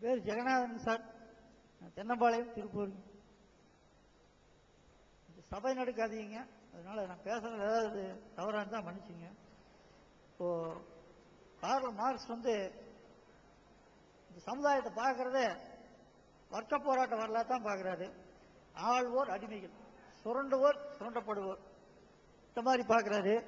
என் பேர் ஜெகநாதன் சார். தென்னம்பாளையம் திருப்பூர். சபை நடக்காதீங்க. அதனால நான் பேசுறது ஏதாவது தவறாக இருந்தால் மன்னிச்சுங்க. இப்போ கார்ல் மார்க்ஸ் வந்து இந்த சமுதாயத்தை பார்க்கறதே வர்க்க போராட்ட வரலாறு தான் பார்க்குறாரு. ஆழ்வோர் அடிமைகள். சுரண்டுவோர் சுரண்டப்படுவோர். இந்த மாதிரி பார்க்குறாரு.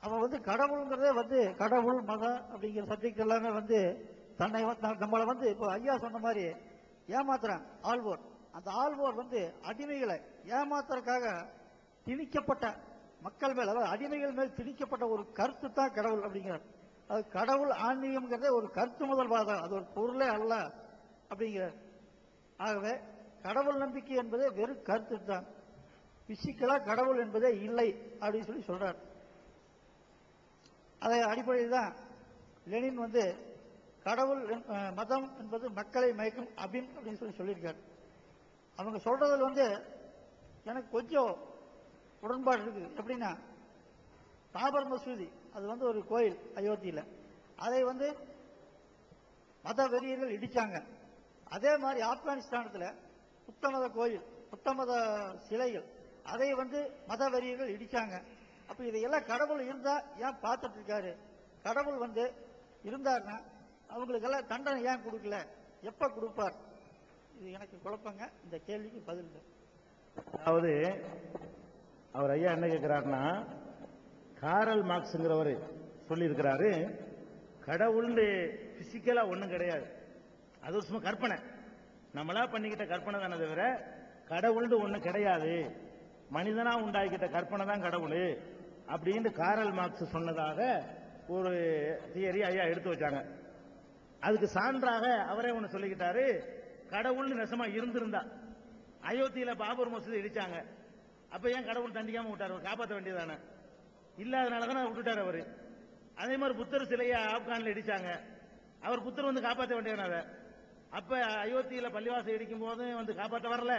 அவன் வந்து கடவுளுங்கிறதே வந்து கடவுள் மதம் அப்படிங்கிற சப்ஜெக்ட் எல்லாமே வந்து தன்னை வந்து- நம்மளை வந்து இப்போ ஐயா சொன்ன மாதிரி ஏமாத்துறான் ஆழ்வோர் அந்த ஆழ்வோர் வந்து அடிமைகளை ஏமாத்துறதுக்காக திணிக்கப்பட்ட மக்கள் மேல் அதாவது அடிமைகள் மேல் திணிக்கப்பட்ட ஒரு கருத்து தான் கடவுள் அப்படிங்கிறார். அது கடவுள் ஆன்மீகம்ங்கிறதே ஒரு கருத்து முதல் வாதம் அது ஒரு பொருளே அல்ல அப்படிங்கிறார். ஆகவே கடவுள் நம்பிக்கை என்பதே வெறும் கருத்து தான் பிசிக்கலா கடவுள் என்பதே இல்லை அப்படின்னு சொல்லி சொல்றார். அதை அடிப்படையில் தான் லெனின் வந்து கடவுள் என்- மதம் என்பது மக்களை மயக்கும் அபின் அப்படின்னு சொல்லி சொல்லியிருக்காரு. அவங்க சொல்றதில் வந்து எனக்கு கொஞ்சம் உடன்பாடு இருக்கு. எப்படின்னா பாபர் மசூதி அது வந்து ஒரு கோயில் அயோத்தியில். அதை வந்து மத வெறியர்கள் இடித்தாங்க அதே மாதிரி ஆப்கானிஸ்தானத்தில் புத்தமத கோயில் புத்தமத சிலைகள் அதை வந்து மத வெறியர்கள் இடிச்சாங்க. அப்போ இதையெல்லாம் கடவுள் இருந்தால் ஏன் பார்த்துட்டு இருக்காரு? கடவுள் வந்து இருந்தாருன்னா அவங்களுக்கெல்லாம் தண்டனை ஏன் கொடுக்கல? எப்ப கொடுப்பார்? இது எனக்கு குழப்பங்க. இந்த கேள்விக்கு பதில் அதாவது அவர் ஐயா என்ன கேட்கிறாருன்னா காரல் மார்க்ஸுங்கிறவர் சொல்லியிருக்கிறாரு கடவுள்னு பிசிக்கலாக ஒன்றும் கிடையாது. அது சும்மா கற்பனை. நம்மளா பண்ணிக்கிட்ட கற்பனை தானே தவிர கடவுள்னு ஒன்றும் கிடையாது. மனிதனாக உண்டாக்கிட்ட கற்பனை தான் கடவுள். அப்படின்னு காரல் மார்க்ஸ் சொன்னதாக ஒரு தியரி ஐயா எடுத்து வச்சாங்க. அதுக்கு சான்றாக அவரே ஒன்று சொல்லிக்கிட்டாரு கடவுள்னு நெசமா இருந்திருந்தா. அயோத்தியில பாபர் மசூதி இடிச்சாங்க. அப்ப ஏன் கடவுள் தண்டிக்காம விட்டாரு? காப்பாற்ற வேண்டியதானே இல்லாதனால தானே விட்டுட்டாரு அவரு. அதே மாதிரி புத்தர் சிலையை ஆப்கான்ல இடிச்சாங்க. அவர் புத்தர் வந்து காப்பாற்ற வேண்டியதான அப்ப அயோத்தியில பள்ளிவாசம் இடிக்கும் போது வந்து காப்பாற்ற வரல.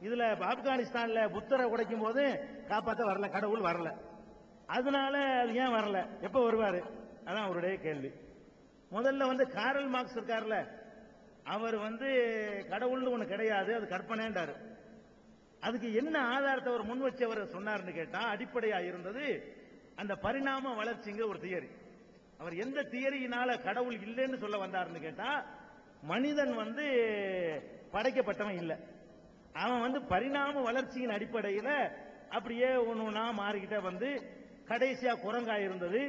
இதுல ஆப்கானிஸ்தான்ல புத்தரை உடைக்கும் போது காப்பாற்ற வரல கடவுள் வரல. அதனால அது ஏன் வரல? எப்ப வருவாரு? அதான் அவருடைய கேள்வி. முதல்ல வந்து காரல் மார்க்ஸ் இருக்கார்ல அவர் வந்து கடவுள்னு ஒன்று கிடையாது அது கற்பனைன்றாரு. அதுக்கு என்ன ஆதாரத்தை அவர் முன் வச்சு அவர் சொன்னார்னு கேட்டா அடிப்படையா இருந்தது அந்த பரிணாம வளர்ச்சிங்கிற ஒரு தியரி. அவர் எந்த தியரியினால கடவுள் இல்லைன்னு சொல்ல வந்தாருன்னு கேட்டா மனிதன் வந்து படைக்கப்பட்டவன் இல்லை. அவன் வந்து பரிணாம வளர்ச்சியின் அடிப்படையில அப்படியே ஒன்று ஒன்றா மாறிக்கிட்டே வந்து கடைசியா குரங்கா இருந்தது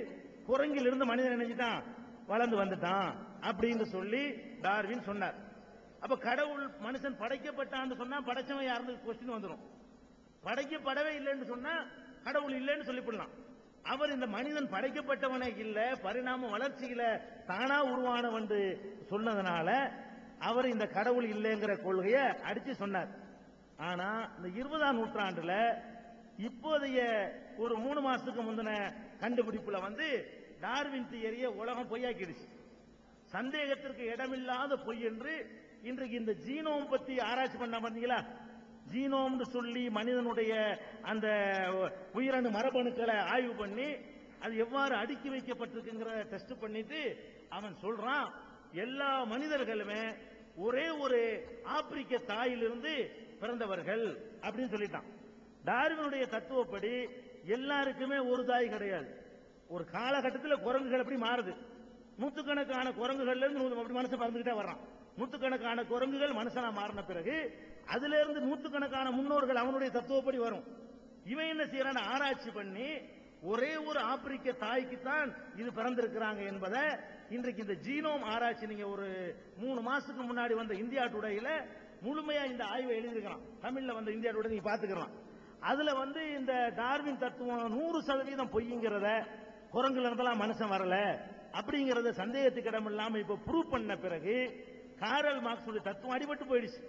குரங்கிலிருந்து மனிதன் நினைஞ்சிட்டான் வளர்ந்து வந்துட்டான் அப்படின்னு சொல்லி டார்வின் சொன்னார். அப்ப கடவுள் மனுஷன் படைக்கப்பட்டான்னு சொன்னா படைச்சவன் யாருன்னு கொஸ்டின் வந்துடும் படைக்கப்படவே இல்லைன்னு சொன்னா கடவுள் இல்லைன்னு சொல்லிவிடலாம். அவர் இந்த மனிதன் படைக்கப்பட்டவனே இல்ல பரிணாம வளர்ச்சியில தானா உருவானவன் சொன்னதுனால அவர் இந்த கடவுள் இல்லைங்கிற கொள்கையை அடிச்சு சொன்னார். ஆனா இந்த இருபதாம் நூற்றாண்டுல இப்போதைய ஒரு மூணு மாசத்துக்கு முந்தின கண்டுபிடிப்புல வந்து டார்வின் தியரிய உலகம் பொய்யாக்கிடுச்சு. சந்தேகத்திற்கு இடமில்லாத பொய் என்று இன்றைக்கு இந்த ஜீனோம் பத்தி ஆராய்ச்சி பண்ண பார்த்தீங்களா ஜீனோம்னு சொல்லி மனிதனுடைய அந்த உயிரணு மரபணுக்களை ஆய்வு பண்ணி அது எவ்வாறு அடுக்கி வைக்கப்பட்டிருக்குங்கிற டெஸ்ட் பண்ணிட்டு அவன் சொல்றான் எல்லா மனிதர்களுமே ஒரே ஒரு ஆப்பிரிக்க தாயிலிருந்து பிறந்தவர்கள் அப்படின்னு சொல்லிட்டான். டார்வினுடைய தத்துவப்படி எல்லாருக்குமே ஒரு தாய் கிடையாது. ஒரு காலகட்டத்தில் குரங்குகள் எப்படி மாறுது. நூத்துக்கணக்கான குரங்குகள்ல இருந்து நூறு அப்படி மனுஷன் பறந்துகிட்டே வர்றான். நூத்துக்கணக்கான குரங்குகள் மனுஷனா மாறின பிறகு அதுல இருந்து நூத்துக்கணக்கான முன்னோர்கள் அவனுடைய தத்துவப்படி வரும். இவன் என்ன செய்யறான் ஆராய்ச்சி பண்ணி ஒரே ஒரு ஆப்பிரிக்க தாய்க்கு தான் இது பிறந்திருக்கிறாங்க என்பதை இன்றைக்கு இந்த ஜீனோம் ஆராய்ச்சி நீங்க ஒரு மூணு மாசத்துக்கு முன்னாடி வந்த இந்தியா டுடேல முழுமையா இந்த ஆய்வை எழுதியிருக்கிறான். தமிழ்ல வந்த இந்தியா டுடே நீங்க பாத்துக்கலாம் அதுல வந்து இந்த டார்வின் தத்துவம் நூறு சதவீதம் பொய்ங்கிறத குரங்குல இருந்தெல்லாம் மனுஷன் வரல அப்படிங்கறத சந்தேகத்துக்கு இடம் இல்லாம இப்ப ப்ரூவ் பண்ண பிறகு காரல் மார்க்ஸ் தத்துவம் அடிபட்டு போயிடுச்சு.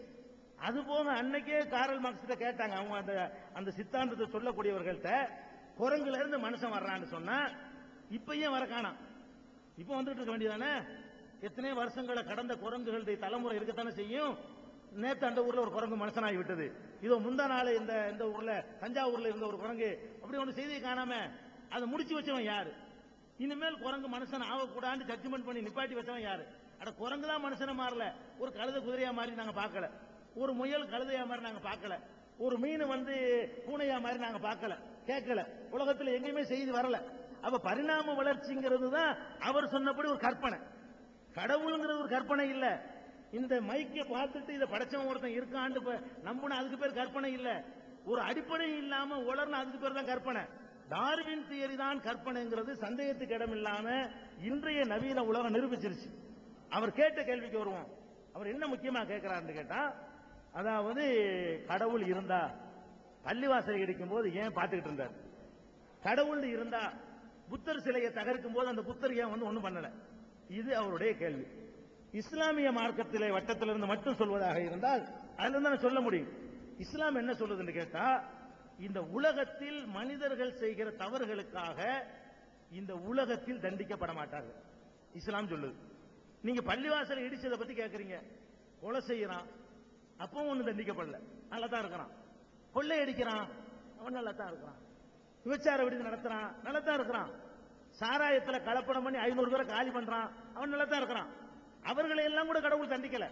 அது போக அன்னைக்கே காரல் மார்க்ஸ் கிட்ட கேட்டாங்க. அவங்க அந்த அந்த சித்தாந்தத்தை சொல்லக்கூடியவர்கள்ட்ட குரங்குல இருந்து மனுஷன் வர்றான்னு சொன்னா இப்பயும் வர காணாம்? இப்ப வந்துட்டு இருக்க வேண்டியதானே எத்தனை வருஷங்களை கடந்த குரங்குகளுடைய தலைமுறை இருக்கத்தானே செய்யும்? நேத்து அந்த ஊர்ல ஒரு குரங்கு மனுஷனாகி விட்டது. இதோ முந்தா நாள் இந்த இந்த ஊர்ல தஞ்சாவூர்ல இருந்த ஒரு குரங்கு. அப்படி ஒன்று செய்தியை காணாம அதை முடிச்சு வச்சவன் யாரு? இனிமேல் குரங்கு மனுஷன் ஆகக்கூடாதுன்னு ஜட்ஜ்மெண்ட் பண்ணி நிப்பாட்டி வச்சவன் யாரு? அட குரங்கு தான் மனுஷனை மாறல. ஒரு கழுத குதிரையா மாதிரி நாங்க பார்க்கல. ஒரு முயல் கழுதையா மாதிரி நாங்க பார்க்கல. ஒரு மீன் வந்து பூனையா மாதிரி நாங்க பார்க்கல. கேட்கல. உலகத்துல எங்கேயுமே செய்தி வரல. அப்ப பரிணாம வளர்ச்சிங்கிறது தான் அவர் சொன்னபடி ஒரு கற்பனை. கடவுளுங்கிறது ஒரு கற்பனை இல்லை. இந்த மைக்கை பார்த்துட்டு இதை படைச்சவன் ஒருத்தன் இருக்கான்னு இப்ப நம்புன அதுக்கு பேர் கற்பனை இல்ல. ஒரு அடிப்படை இல்லாம உலர்ன அதுக்கு பேர் தான் கற்பனை. டார்வின் தியரி தான் கற்பனைங்கிறது சந்தேகத்துக்கு இடம் இல்லாம இன்றைய நவீன உலகம் நிரூபிச்சிருச்சு. அவர் கேட்ட கேள்விக்கு வருவோம். அவர் என்ன முக்கியமா கேட்கிறாருன்னு கேட்டா அதாவது கடவுள் இருந்தா பள்ளிவாசல் இடிக்கும் போது ஏன் பார்த்துக்கிட்டு இருந்தார்? கடவுள் இருந்தா புத்தர் சிலையை தகர்க்கும் போது அந்த புத்தர் ஏன் வந்து ஒன்றும் பண்ணல? இது அவருடைய கேள்வி. இஸ்லாமிய மார்க்கத்திலே வட்டத்திலிருந்து மட்டும் சொல்வதாக இருந்தால் அதுல இருந்து நான் சொல்ல முடியும். இஸ்லாம் என்ன சொல்லுதுன்னு கேட்டா இந்த உலகத்தில் மனிதர்கள் செய்கிற தவறுகளுக்காக இந்த உலகத்தில் தண்டிக்கப்பட மாட்டார்கள். இஸ்லாம் சொல்லுது. நீங்க பள்ளிவாசலை இடிச்சதை பத்தி கேட்கறீங்க கொலை செய்யறான். அப்பவும் ஒண்ணு தண்டிக்கப்படல. நல்லா தான் இருக்கிறான். கொள்ளை அடிக்கிறான். அவன் நல்லா தான் இருக்கிறான். விபச்சார விடுதி நடத்துறான். நல்லா தான் இருக்கிறான். சாராயத்துல கலப்படம் பண்ணி ஐநூறு பேரை காலி பண்றான். அவன் நல்லா தான் இருக்கிறான். அவர்களை எல்லாம் கூட கடவுள் தண்டிக்கல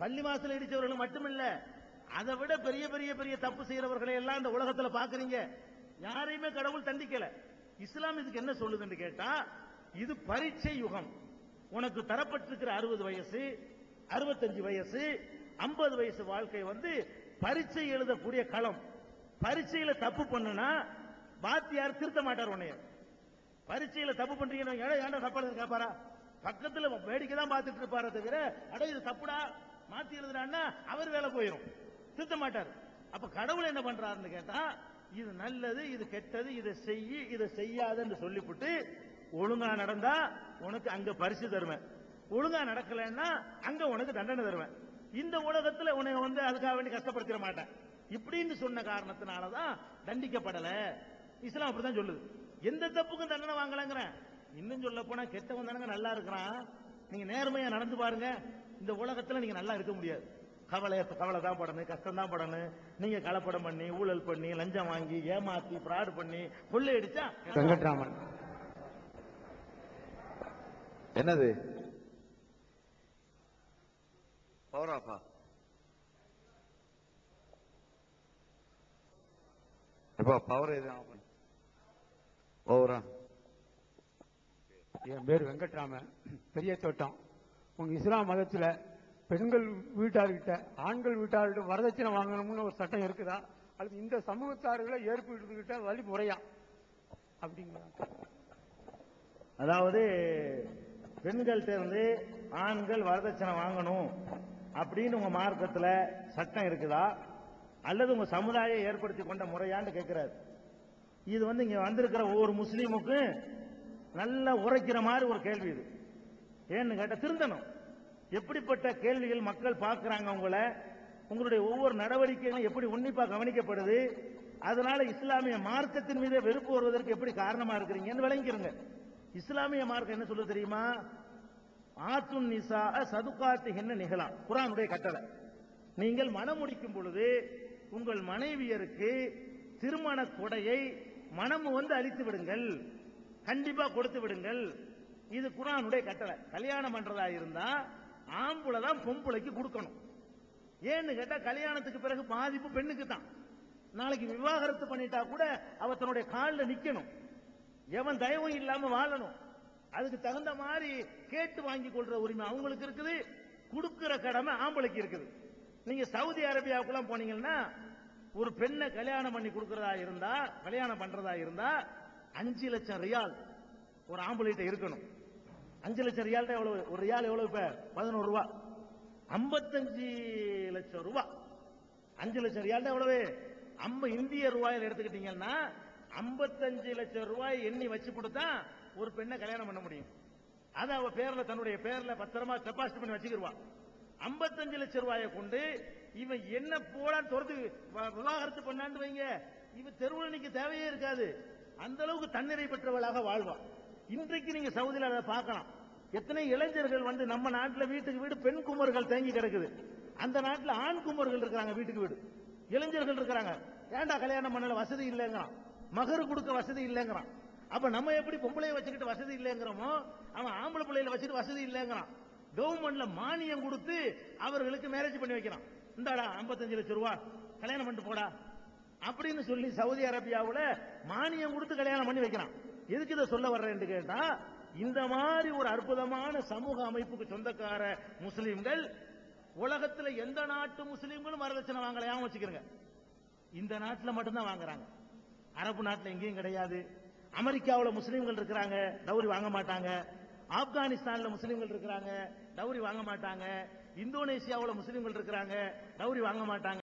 பள்ளி வாசல் இடிச்சவர்கள் மட்டுமில்ல அதை விட பெரிய பெரிய பெரிய தப்பு செய்யறவர்களை எல்லாம் இந்த உலகத்துல பாக்குறீங்க. யாரையுமே கடவுள் தண்டிக்கல இஸ்லாம் இதுக்கு என்ன சொல்லுதுன்னு கேட்டா இது பரீட்சை யுகம். உனக்கு தரப்பட்டிருக்கிற அறுபது வயசு அறுபத்தஞ்சு வயசு ஐம்பது வயசு வாழ்க்கை வந்து பரீட்சை எழுதக்கூடிய களம். பரீட்சையில தப்பு பண்ணுனா வாத்தியார் திருத்த மாட்டார் உன்னைய. பரீட்சையில தப்பு பண்றீங்க ஏடா ஏன்டா தப்பா கேட்பாரா பக்கத்துல வேடிக்கை தான் பார்த்துட்டு இருப்பாரே தவிர அட இது தப்புடா மாத்தி எழுதுறான்னா அவர் வேலை போயிடும் திருத்த மாட்டார். அப்ப கடவுள் என்ன பண்றாருன்னு கேட்டா இது நல்லது இது கெட்டது இதை செய்ய இதை செய்யாதுன்னு சொல்லிவிட்டு ஒழுங்கா நடந்தா உனக்கு அங்க பரிசு தருவேன். ஒழுங்கா நடக்கலைன்னா அங்க உனக்கு தண்டனை தருவேன். இந்த உலகத்துல உன்னை வந்து அதுக்காக வேண்டி கஷ்டப்படுத்திட மாட்டேன். இப்படின்னு சொன்ன காரணத்தினாலதான் தண்டிக்கப்படல. இஸ்லாம் அப்படிதான் சொல்லுது. எந்த தப்புக்கும் தண்டனை வாங்கலங்கிறேன். இன்னும் சொல்ல போனா கெட்டவன் தானங்க நல்லா இருக்கிறான். நீங்க நேர்மையா நடந்து பாருங்க. இந்த உலகத்துல நீங்க நல்லா இருக்க முடியாது. கவலை கவலை தான் படணும் கஷ்டம் தான் படணும். நீங்க கலப்படம் பண்ணி ஊழல் பண்ணி லஞ்சம் வாங்கி ஏமாத்தி ஃப்ராட் பண்ணி கொள்ளையடிச்சா வெங்கட்ராமன். என்னது? பவராப்பா. எப்பா பவர் எதுவும் ஓவரா என் பேர் வெங்கட்ராமன். பெரிய தோட்டம். உங்க இஸ்லாம் மதத்துல பெண்கள் வீட்டார்கிட்ட ஆண்கள் வீட்டார்கிட்ட வரதட்சணை வாங்கணும்னு ஒரு சட்டம் இருக்குதா? அல்லது இந்த சமூகத்தார்களை ஏற்படுத்திக்கிட்ட வழிமுறையா அப்படிங்களா? அதாவது பெண்கள்ட்ட இருந்து ஆண்கள் வரதட்சணை வாங்கணும் அப்படின்னு உங்க மார்க்கத்துல சட்டம் இருக்குதா? அல்லது உங்க சமுதாயம் ஏற்படுத்தி கொண்ட முறையான்னு கேட்கிறாரு இது வந்து இங்க வந்திருக்கிற ஒவ்வொரு முஸ்லீமுக்கும் நல்லா உரைக்கிற மாதிரி ஒரு கேள்வி இது. ஏன்னு கேட்டால் திருந்தணும். எப்படிப்பட்ட கேள்விகள் மக்கள் பார்க்குறாங்க உங்களை? உங்களுடைய ஒவ்வொரு நடவடிக்கைகளும் எப்படி உன்னிப்பா கவனிக்கப்படுது? அதனால இஸ்லாமிய மார்க்கத்தின் மீது வெறுப்பு வருவதற்கு எப்படி காரணமா இருக்கிறீங்கன்னு விளங்கிருங்க. இஸ்லாமிய மார்க்கம் என்ன சொல்ல தெரியுமா? ஆத்துன் நிசா சதுக்காத்து என்ன நிகழாம். குரானுடைய கட்டளை. நீங்கள் மனம் முடிக்கும் பொழுது உங்கள் மனைவியருக்கு திருமண கொடையை மனம் வந்து அழித்து விடுங்கள். கண்டிப்பா கொடுத்து விடுங்கள். இது குரானுடைய கட்டளை. கல்யாணம் பண்றதா இருந்தா ஆம்பளை தான் பொம்பளைக்கு கொடுக்கணும். ஏன்னு கேட்டா கல்யாணத்துக்கு பிறகு பாதிப்பு பெண்ணுக்கு தான் நாளைக்கு விவாகரத்து பண்ணிட்டா கூட அவ தன்னுடைய காலில் நிக்கணும். எவன் தயவும் இல்லாம வாழணும். அதுக்கு தகுந்த மாதிரி கேட்டு வாங்கி கொள்ற உரிமை அவங்களுக்கு இருக்குது. கொடுக்கிற கடமை ஆம்பளைக்கு இருக்குது. நீங்க சவுதி அரேபியாவுக்குலாம் போனீங்கன்னா ஒரு பெண்ணை கல்யாணம் பண்ணி கொடுக்கறதா இருந்தா கல்யாணம் பண்றதா இருந்தா அஞ்சு லட்சம் ரியால் ஒரு ஆம்பளைகிட்ட இருக்கணும். அஞ்சு லட்சம் ரியால் எவ்வளவு? ஒரு ரியால் எவ்வளவு இப்ப? பதினோரு ரூபா. ஐம்பத்தஞ்சு லட்சம் ரூபாய் அஞ்சு லட்சம் ரியால் எவ்வளவு? ஐம்ப இந்திய ரூபாயில் எடுத்துக்கிட்டீங்கன்னா ஐம்பத்தஞ்சு லட்சம் ரூபாய் எண்ணி வச்சு கொடுத்தா ஒரு பெண்ணை கல்யாணம் பண்ண முடியும். அதை அவ பேர்ல தன்னுடைய பேர்ல பத்திரமா டெபாசிட் பண்ணி வச்சுக்கிடுவான் ஐம்பத்தஞ்சு லட்சம் ரூபாயை கொண்டு இவன் என்ன போடான்னு துரத்து விவாகரத்து பண்ணான்னு வைங்க. இவன் தெருவில் நிக்க தேவையே இருக்காது. அந்த அளவுக்கு தன்னிறை பெற்றவளாக வாழ்வான் இன்றைக்கு நீங்க சவுதியில் அதை பார்க்கலாம். எத்தனை இளைஞர்கள் வந்து நம்ம நாட்டில் வீட்டுக்கு வீடு பெண் குமர்கள் தேங்கி கிடக்குது. அந்த நாட்டில் ஆண் குமர்கள் இருக்கிறாங்க வீட்டுக்கு வீடு. இளைஞர்கள் இருக்கிறாங்க. ஏன்டா கல்யாணம் பண்ணல? வசதி இல்லைங்கிறான். மகரு கொடுக்க வசதி இல்லைங்கிறான். அப்ப நம்ம எப்படி பொம்பளைய வச்சுக்கிட்டு வசதி இல்லைங்கிறோமோ அவன் ஆம்பளை பிள்ளையில வச்சுட்டு வசதி இல்லைங்கிறான். கவர்மெண்ட்ல மானியம் கொடுத்து அவர்களுக்கு மேரேஜ் பண்ணி வைக்கிறான். இந்தாடா 55 லட்சம் ரூபா. கல்யாணம் பண்ணிட்டு போடா. அப்படின்னு சொல்லி சவுதி அரேபியாவுல மானியம் கொடுத்து கல்யாணம் பண்ணி வைக்கிறான். எதுக்கு இதை சொல்ல வர்றேன்னு கேட்டா இந்த மாதிரி ஒரு அற்புதமான சமூக அமைப்புக்கு சொந்தக்கார முஸ்லிம்கள் உலகத்துல எந்த நாட்டு முஸ்லிம்களும் வரதட்சணை வாங்கலையாம வச்சுக்கிறங்க இந்த நாட்டுல மட்டும்தான் வாங்குறாங்க. அரபு நாட்டுல எங்கேயும் கிடையாது. அமெரிக்காவுல முஸ்லிம்கள் இருக்கிறாங்க டவுரி வாங்க மாட்டாங்க. ஆப்கானிஸ்தான்ல முஸ்லிம்கள் இருக்கிறாங்க டவுரி வாங்க மாட்டாங்க. இந்தோனேசியாவுல முஸ்லிம்கள் இருக்கிறாங்க டவுரி வாங்க மாட்டாங்க.